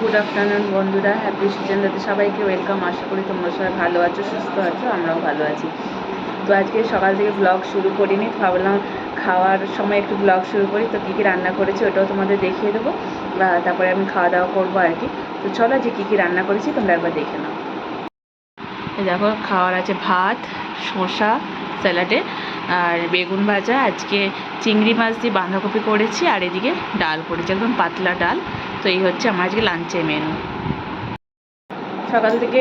Good afternoon বন্ধুরা। Happy সিজনটাতে সবাইকে ওয়েলকাম আশা করি তোমরা সবাই ভালো আছো, সুস্থ আছো, আমরাও ভালো আছি। তো আজকে সকাল থেকে ব্লগ শুরু করিনি ভাবলাম খাওয়ার সময় একটু ব্লগ শুরু করি। তো কী কী রান্না করেছি ওটাও তোমাদের দেখিয়ে দেবো। বা তারপরে আমি খাওয়া দাওয়া করব আর কি। তো চলো যে কী কী রান্না করেছি তোমরা একবার দেখে নাও। দেখো, খাওয়ার আছে ভাত, শসা, স্যালাডে আর বেগুন ভাজা। আজকে চিংড়ি মাছ দিয়ে বাঁধাকপি করেছি আর এদিকে ডাল করেছি, একদম পাতলা ডাল। তো এই হচ্ছে আমার আজকে লাঞ্চের মেনু সকাল থেকে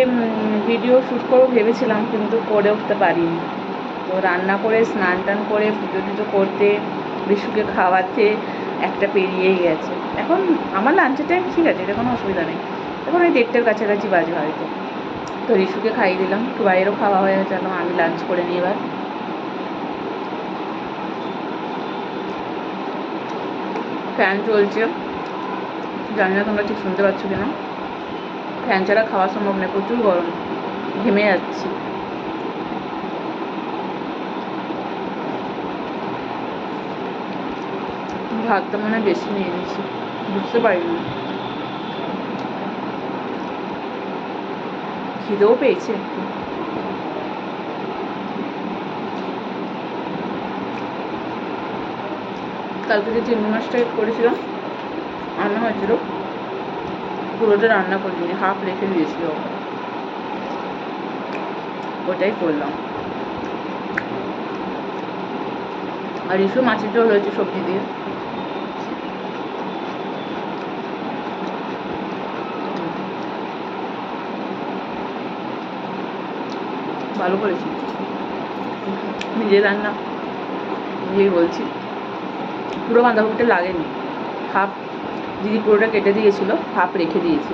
ভিডিও শ্যুট করব ভেবেছিলাম, কিন্তু করে উঠতে পারিনি। তো রান্না করে, স্নান টান করে, পুজো টুজো করতে, বিশুকে খাওয়াতে, একটা পেরিয়েই গেছে। এখন আমার লাঞ্চের টাইম ঠিক আছে, এটা কোনো অসুবিধা নেই। এখন ওই দেড়টার কাছাকাছি বাজে হয়তো। তো রিশুকে খাইয়ে দিলাম, একটু বাইরেও খাওয়া হয়ে গেছে এখন আমি লাঞ্চ করে নিই এবার। ফ্যান চলছে। জানি না তোমরা ঠিক শুনতে পাচ্ছ কিনা ফ্যান ছাড়া খাওয়া সম্ভব নয়, প্রচুর গরম। ঘেমে যাচ্ছি। ভাতটা মনে হয় বেশি নিয়ে নিয়েছি। বুঝতে পারিনি। খিদেও পেয়েছে একটু। কালকে যে চিংড়ি মাছটা করেছিলাম রান্না হয়েছিল। পুরোটা রান্না করিনি হাফ রেখে দিয়েছিল। ওটাই করলাম। আর ইসু মাছের ঝোল হয়েছে সবজি দিয়ে। ভালো করেছি। নিজের রান্না, নিজেই বলছি। পুরো বাঁধাকপিটা লাগেনি। হাফ দিদি পুরোটা কেটে দিয়েছিল হাফ রেখে দিয়েছি।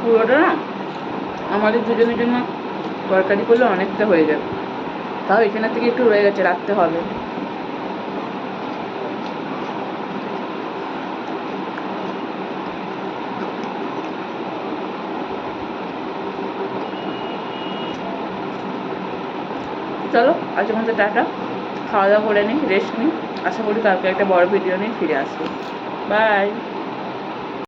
পুরোটা না, আমাদের দুজনের জন্য তরকারি করলে অনেকটা হয়ে যাবে। তাও এখানে থেকে একটু রয়ে গেছে, রাখতে হবে। চলো, আজকের মতো টাটা। খাওয়া দাওয়া করে নিই রেস্ট নিই। আশা করি কালকে একটা বড় ভিডিও নিয়ে ফিরে আসব। বাই